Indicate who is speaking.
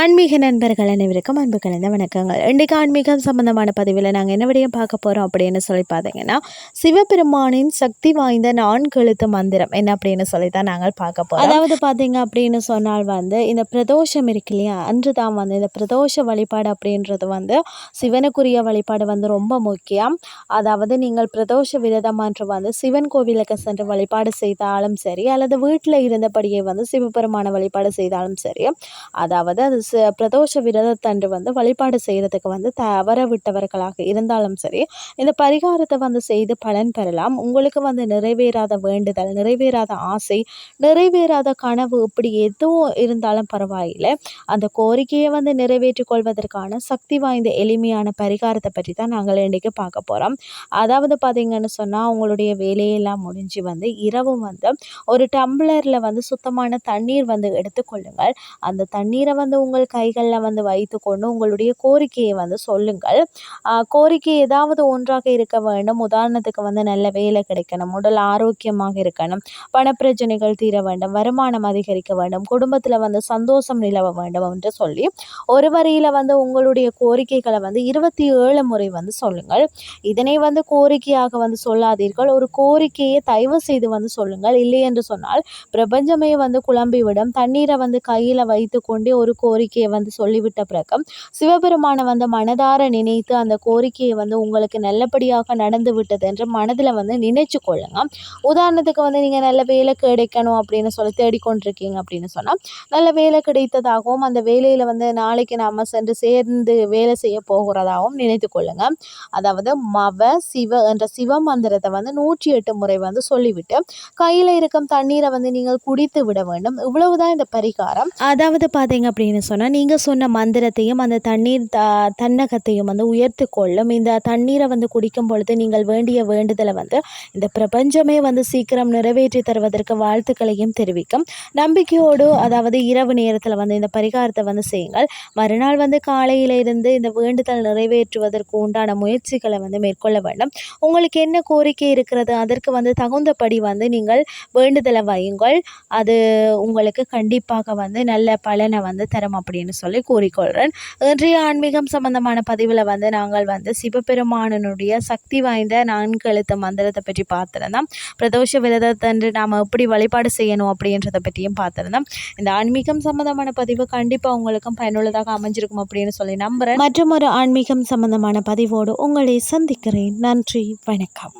Speaker 1: ஆன்மீக நண்பர்கள் அனைவருக்கும் அன்பு கலந்த வணக்கங்கள். இன்றைக்கு ஆன்மீகம் சம்பந்தமான பதிவில் நாங்கள் என்ன விடையும் பார்க்க போகிறோம் அப்படின்னு சொல்லி பார்த்தீங்கன்னா சிவபெருமானின் சக்தி வாய்ந்த நான்கு எழுத்து மந்திரம் என்ன அப்படின்னு சொல்லி தான் நாங்கள் பார்க்க போகிறோம் அதாவது பார்த்தீங்க அப்படின்னு சொன்னால் வந்து இந்த பிரதோஷம் இருக்கு இல்லையா? அன்று தான் வந்து இந்த பிரதோஷ வழிபாடு அப்படின்றது வந்து சிவனுக்குரிய வழிபாடு வந்து ரொம்ப முக்கியம். அதாவது நீங்கள் பிரதோஷ விரதம் அன்று வந்து சிவன் கோவிலுக்கு சென்று வழிபாடு செய்தாலும் சரி அல்லது வீட்டில் இருந்தபடியே வந்து சிவபெருமான வழிபாடு செய்தாலும் சரி அதாவது அது பிரதோஷ விரதத்தன்று வந்து வழிபாடு செய்கிறதுக்கு வந்து தவற விட்டவர்களாக இருந்தாலும் சரி இந்த பரிகாரத்தை வந்து செய்து பலன் பெறலாம். உங்களுக்கு வந்து நிறைவேறாத வேண்டுதல் நிறைவேறாத ஆசை நிறைவேறாத கனவு இப்படி எதுவும் இருந்தாலும் பரவாயில்லை. அந்த கோரிக்கையை வந்து நிறைவேற்றிக் கொள்வதற்கான சக்தி வாய்ந்த எளிமையான பரிகாரத்தை பற்றி தான் நாங்கள் இன்றைக்கி பார்க்க போகிறோம் அதாவது பார்த்திங்கன்னு சொன்னால் உங்களுடைய வேலையெல்லாம் முடிஞ்சு வந்து இரவும் வந்து ஒரு டம்ளரில் வந்து சுத்தமான தண்ணீர் வந்து எடுத்துக்கொள்ளுங்கள் அந்த தண்ணீரை வந்து உங்கள் கைகளில் வந்து வைத்துக்கொண்டு உங்களுடைய கோரிக்கையை வந்து சொல்லுங்கள். கோரிக்கை ஏதாவது ஒன்றாக இருக்க வேண்டும். உதாரணத்துக்கு வந்து நல்ல வேலை கிடைக்கணும். உடல் ஆரோக்கியமாக இருக்கணும். பணப்பிரச்சனைகள் தீர வேண்டும். வருமானம் அதிகரிக்க வேண்டும். குடும்பத்தில் வந்து சந்தோஷம் நிலவ வேண்டும் என்று சொல்லி ஒரு வரியில் வந்து உங்களுடைய கோரிக்கைகளை வந்து இருபத்தி ஏழு முறை வந்து சொல்லுங்கள். இதனை வந்து கோரிக்கையாக வந்து சொல்லாதீர்கள். ஒரு கோரிக்கையை தயவு செய்து வந்து சொல்லுங்கள். இல்லை என்று சொன்னால் பிரபஞ்சமே வந்து குழம்பிவிடும். தண்ணீரை வந்து கையில் வைத்து கொண்டே ஒரு கோரிக்கையை வந்து சொல்லிவிட்ட பிறகு சிவபெருமானை வந்து மனதார நினைத்து அந்த கோரிக்கையை வந்து உங்களுக்கு நல்லபடியாக நடந்து விட்டது என்று மனதில் வந்து நினைச்சு கொள்ளுங்க. உதாரணத்துக்கு வந்து நீங்கள் நல்ல வேலை கிடைக்கணும் அப்படின்னு சொல்லி தேடிக்கொண்டிருக்கீங்க அப்படின்னு சொன்னால் நல்ல வேலை கிடைத்ததாகவும் அந்த வேலையில் வந்து நாளைக்கு நாம் சென்று சேர்ந்து வேலை செய்ய போகிறதாகவும் நினைத்து கொள்ளுங்க. அதாவது மவ சிவ என்ற சிவ மந்திரத்தை வந்து நூற்றி எட்டு முறை வந்து சொல்லிவிட்டு கையில் இருக்கும் தண்ணீரை வந்து நீங்கள் குடித்து விட வேண்டும். இவ்வளவுதான் இந்த பரிகாரம். அதாவது பார்த்தீங்க அப்படின்னு சொன்னால் நீங்கள் சொன்ன மந்திரத்தையும் அந்த தண்ணீர் த தன்னகத்தையும் வந்து உயர்த்து கொள்ளும் இந்த தண்ணீரை வந்து குடிக்கும் பொழுது நீங்கள் வேண்டிய வேண்டுதலை வந்து இந்த பிரபஞ்சமே வந்து சீக்கிரம் நிறைவேற்றி தருவதற்கு வாழ்த்துக்களையும் தெரிவிக்கும். நம்பிக்கையோடு அதாவது இரவு நேரத்தில் வந்து இந்த பரிகாரத்தை வந்து செய்யுங்கள். மறுநாள் வந்து காலையில் இருந்து இந்த வேண்டுதல் நிறைவேற்றுவதற்கு உண்டான முயற்சிகளை வந்து மேற்கொள்ள வேண்டும். உங்களுக்கு என்ன கோரிக்கை இருக்கிறது அதற்கு வந்து தகுந்தபடி வந்து நீங்கள் வேண்டுதலை வையுங்கள். அது உங்களுக்கு கண்டிப்பாக வந்து நல்ல பலனை வந்து தரும் அப்படின்னு சொல்லி கூறிக்கொள்கிறேன் இன்றைய ஆன்மீகம் சம்பந்தமான பதிவில் வந்து நாங்கள் வந்து சிவபெருமானனுடைய சக்தி வாய்ந்த நான்கு எழுத்து மந்திரத்தை பற்றி பார்த்துருந்தோம். பிரதோஷ விரதத்தன்று நாம் எப்படி வழிபாடு செய்யணும் அப்படின்றத பற்றியும் பார்த்துருந்தோம். இந்த ஆன்மீகம் சம்பந்தமான பதிவு கண்டிப்பாக உங்களுக்கும் பயனுள்ளதாக அமைஞ்சிருக்கும் அப்படின்னு சொல்லி நம்புகிறேன் மற்றும் ஒரு ஆன்மீகம் சம்பந்தமான பதிவோடு உங்களை சந்திக்கிறேன். நன்றி வணக்கம்.